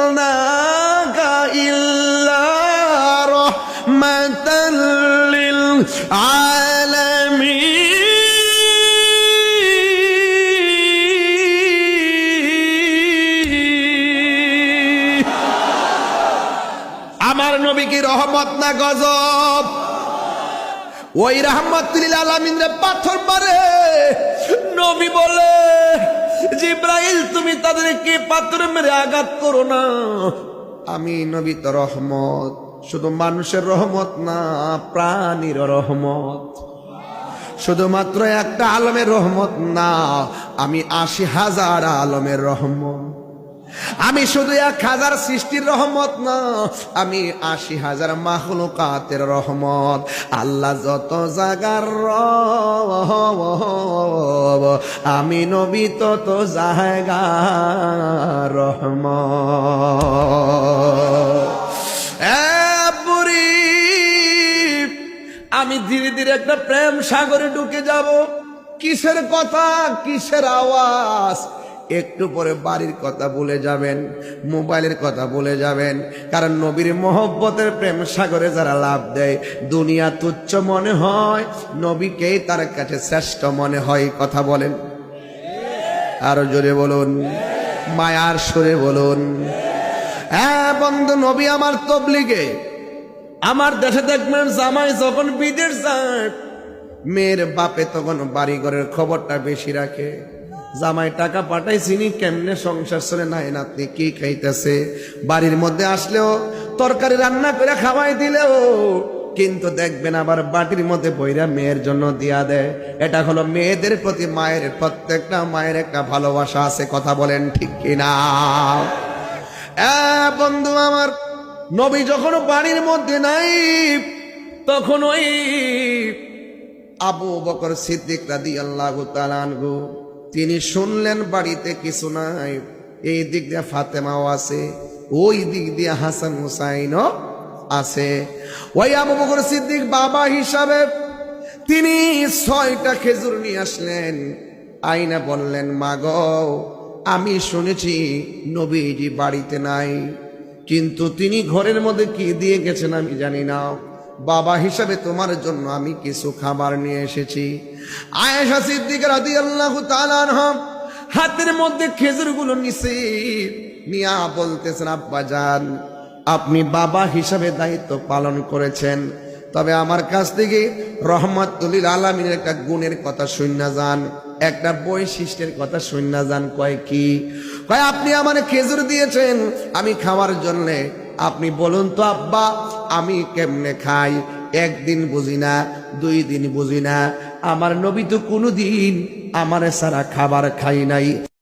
আরসালনাকা ইল্লা রাহমাতাল লিল আলামিন আমার নবী কি রহমত না গজব। ওই রহমতুল আলমিন পাথর মারে। নবী বলে জিব্রাইল, তুমি তাদেরকে পাথর মেরে আঘাত করো না। আমি নবী রহমত, শুধু মানুষের রহমত না, প্রাণীর রহমত। শুধুমাত্র একটা আলমের রহমত না, আমি আশি হাজার আলমের রহমত। আমি শুধু এক হাজার সৃষ্টির রহমত না, আমি আশি হাজার মাহলুকাতের রহমত। আল্লাহ যত জাগার আমি নবী তত জায়গার রহমত। আমি ধীরে ধীরে একটা প্রেম সাগরে ঢুকে যাব। কিসের কথা? কিসের আওয়াজ? একটু পরে বাড়ির কথা বলে যাবেন, মোবাইলের কথা বলে যাবেন, কারণ নবীর মহব্বতের প্রেম সাগরে যারা লাভ দেয়, দুনিয়া তুচ্ছ মনে হয়, নবীকেই তার কাছে শ্রেষ্ঠ মনে হয়, কথা বলেন। আরও জোরে বলুন, মায়ার সুরে বলুন। হ্যাঁ বন্ধু, নবী আমার তবলিগে, আমার দেশে দেখবেন জামাই যখন বিদেশ যায়, মেয়ের বাপে তখন বাড়ি ঘরের খবরটা বেশি রাখে। জামাই টাকা পাঠাইছিনি, কেমনে সংসার চলে? নাই নাতনি কি খাইতেছে? বাড়ির মধ্যে আসলেও তরকারি রান্না করে খাওয়াই দিলেও কিন্তু দেখবেন আবার বাটির মধ্যে বইরা মেয়ের জন্য দিয়া দেয়। এটা হলো মেয়েদের প্রতি মায়ের, প্রত্যেকটা মায়ের একটা ভালোবাসা আছে, কথা বলেন ঠিক কিনা? বন্ধু আমার, নবী যখন বাড়ির মধ্যে নাই, তখন ওই আবু বকর সিদ্দিক রাদি আল্লাহ তালানগু তিনি শুনলেন বাড়িতে কিছু নাই। এই দিক দিয়ে ফাতেমাও আছে, ওই দিক দিয়ে হাসান হুসাইনও আছে। ওই আবু বকর সিদ্দিক বাবা হিসাবে তিনি ছয়টা খেজুর নিয়ে আসলেন। আইনা বললেন, মাগ, আমি শুনেছি নবীজি বাড়িতে নাই, কিন্তু তিনি ঘরের মধ্যে কি দিয়ে গেছেন আমি জানি না। বাবা হিসাবে তোমার জন্য আমি কিছু খাবার নিয়ে এসেছি। আয়েশা সিদ্দিক তাআলা আনহা হাতের মধ্যে খেজুরগুলো নিছে। মিয়া বলতেছেন, আব্বা যান আপনি বাবা হিসাবে দায়িত্ব পালন করেছেন। তবে আমার কাছ থেকে রহমাতুল্লিল আলমিনের একটা গুণের কথা শুননা যান। একটা বৈশিষ্ট্যের কথা শুননা যান, কয় কি? কয়, আপনি আমার খেজুর দিয়েছেন, আমি খাওয়ার জন্যে। আপনি বলুন তো, আব্বা আমি কেমনে খাই? একদিন বুঝি না, দুই দিন বুঝি না। আমার নবী তো কোনোদিন আমার সারা খাবার খাই নাই।